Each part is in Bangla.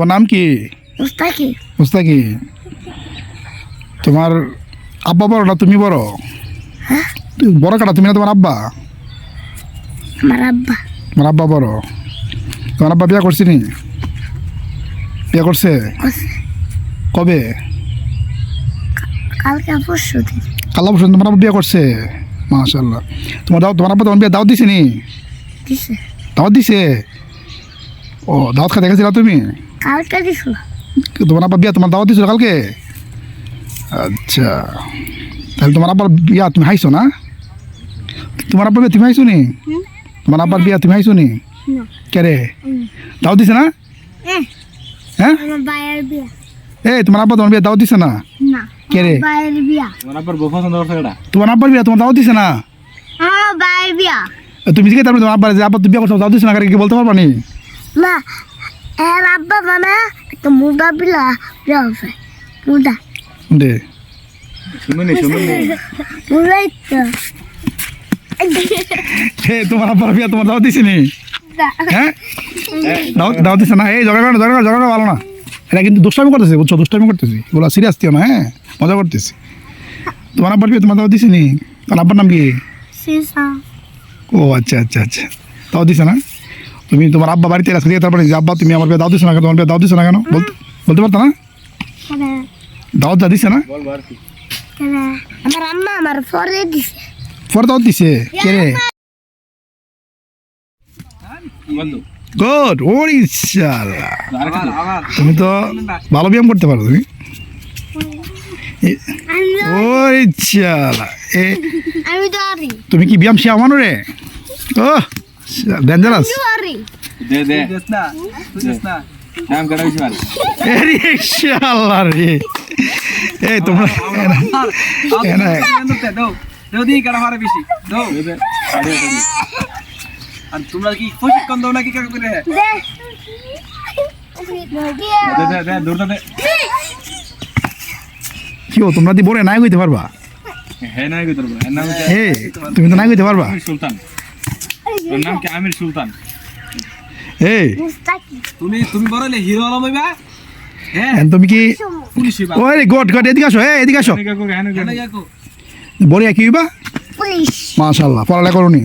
তোমার নাম কি? মুস্তাকি। মুস্তাকি। তোমার আব্বা বড় না তুমি বড়? তুমি বড় কাটা তুমি না তোমার আব্বা? আমার আব্বা। তোমার আব্বা বড়। তোমার আব্বা বিয়া করছিনি বিয়া করছে। কবে? কালকে পরশু দিন। কাল্লা তোমার আব্বা বিয়া করছে। মাশাল্লাহ তোমার দাও তোমার আব্বা তোমার বিয়া দাওয়াত দিছিনি দিছে। দাওয়াত দিছে? ও দাওয়াত খাতে গেছিলা তুমি? কালকে দিছিল তোমার আব্বা বিয়া তোমার দাওয়াত দিছিল কালকে? আচ্ছা তাহলে তোমার আব্বার বিয়া তুমি হাইছো না? তোমার আব্বার বিয়া তুমি হাইছো নি। তোমার আব্বার বিয়া তুমি হাইছো নি? কে রে? দাওয়াত দিছে না? এ হ্যাঁ? আমার বাইরের বিয়া। এই তোমার আব্বা তোমার বিয়া দাওয়াত দিছে না? না কে রে? বিয়া। তোমার আব্বার বউ পছন্দ করছে এটা তোমার আব্বার বিয়া তোমার দাওয়াত দিছে না? আমার বাইরের বিয়া। তুমি জিজ্ঞেস তারপরে তোমার আব্বার যে আব্বা তুমি বিয়া করছ দাওয়াত দিছে না? কারে কি বলতে পারবা নি? না এর আব্বা মানে একটা মুদা বিলা বিয়া হচ্ছে মুদা। দে। শুনুনি শুনুনি। মুদাই তো। হে তোমার আব্বার বিয়া তোমার দাওয়াত দিছে নি হ্যাঁ? দাওয়াত দাওয়াত দিছে না। এই জগা জগা জগা ভালো না। এটা কিন্তু দুষ্টামি করতেছে বুঝছ? দুষ্টামি করতেছি। এগুলো সিরিয়াস দিও না হ্যাঁ? মজা করতেছি। তোমার আব্বার বিয়ে তোমার দাওয়াত দিছে নি তোমার আব্বার নাম কি? সিসা। ও আচ্ছা আচ্ছা আচ্ছা। দাওয়াত দিছে না? তুমি তোমার আব্বা বাড়িতে আসলে তারপরে যে আব্বা তুমি আমার বিয়ে দাওয়াত দিছো না কেন? তোমার বিয়ে দাওয়াত দিছো না কেন? বলতে বলতে পারতো না? দাওয়াত যা দিছে না? আমার আম্মা আমার পরে দিছে। পরে দাওয়াত দিছে? কে রে? গুড ওরে ইনশাআল্লাহ। তুমি তো ভালো ব্যায়াম করতে পারো তুমি। ওরে ইনশাআল্লাহ। এ আমি তো তুমি কি ব্যায়াম শিখামানো রে ও ডেঞ্জারাস দে দে। না না নাম কাটা বেশি ভালো এরে ইনশাআল্লাহ রে। এই তোমরা এনা। দাও দাও দিয়ে কাটা মারে বেশি? দাও দে দে। আরে দে। আর তোমরা কি প্রশিক্ষণ দাও নাকি কাকা করে? দে। দে দে দে দূর দে কি ও তোমরা দি বলে নাই কইতে পারবা? হে নাই কই তোর এর হে তুমি তো নাই কইতে পারবা? সুলতান। তোর নাম কি আমির সুলতান? এই। তুমি তুমি বড় হলে হিরো আলম হইবা? হ্যাঁ। তুমি কি ওরে গড গড এদিকে আসো এদিকে আসো। এদিকে কো হইবা? পুলিশ। মাশাআল্লাহ পড়ালেখা করনি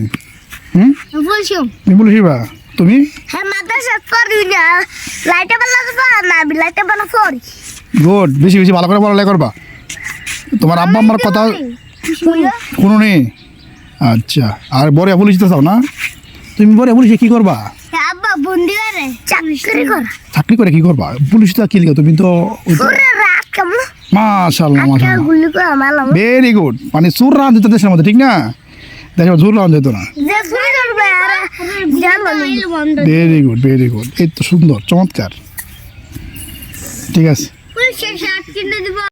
হুম? পুলিশ তুমি হইবা? তুমি? হ্যাঁ মাদ্রাসা করি না। লাইটে বেলা না লাইটে বেলা পড়ি। গুড বেশি বেশি ভালো করে পড়ালেখা করবা। তোমার আব্বা আমার কথা কোনো নেই আচ্ছা। আর বড় পুলিশ তো চাও না? তুমি বড় পুলিশে কি করবা? আব্বা বন্দি করে চাকরি করা। চাকরি করে কি করবা? পুলিশ তো কি লিখো তুমি তো করে মারলাম ভেরি গুড মানে সুর রান যেত দেশের মধ্যে ঠিক না? দেশের জোর রান যেত না। ভেরি গুড ভেরি গুড এই তো সুন্দর চমৎকার। ঠিক আছে।